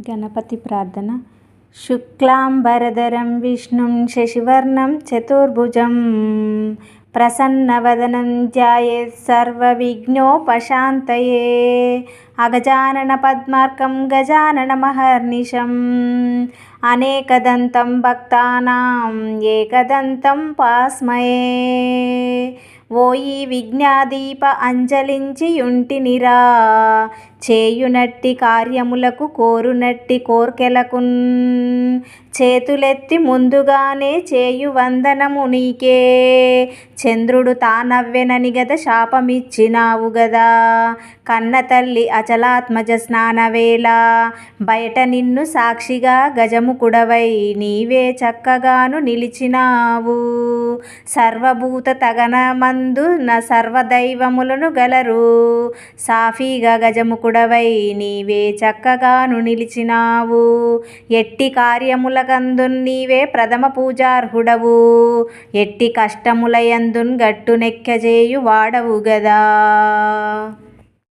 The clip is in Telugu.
గణపతి ప్రార్థన. శుక్లాంబరధరం విష్ణుం శశివర్ణం చతుర్భుజం. ప్రసన్నవదనం ధ్యాయేత్ సర్వవిఘ్నోపశాంతయే అగజానన పద్మార్కం గజానన మహర్నిశం. అనేకదంతం భక్తానాం ఏకదంతం పాస్మయే. ఓయి విజ్ఞాదీప అంజలించి యుంటినిరా చేయునట్టి కార్యములకు కోరునట్టి కోర్కెలకున్ చేతులెత్తి ముందుగానే చేయు వందనము నీకే. చంద్రుడు తానవ్వెనని గద శాపమిచ్చినావు గదా. కన్న తల్లి అచలాత్మజ స్నానవేళ బయట నిన్ను సాక్షిగా గజముకుడవై నీవే చక్కగాను నిలిచినావు. సర్వభూత తగనమందు నా సర్వదైవములను గలరు. సాఫీగా గజముకుడవై నీవే చక్కగాను నిలిచినావు. ఎట్టి కార్యములకందున్ నీవే ప్రథమ పూజార్హుడవు. ఎట్టి కష్టములయందున్ గట్టునెక్కజేయు వాడవు గదా.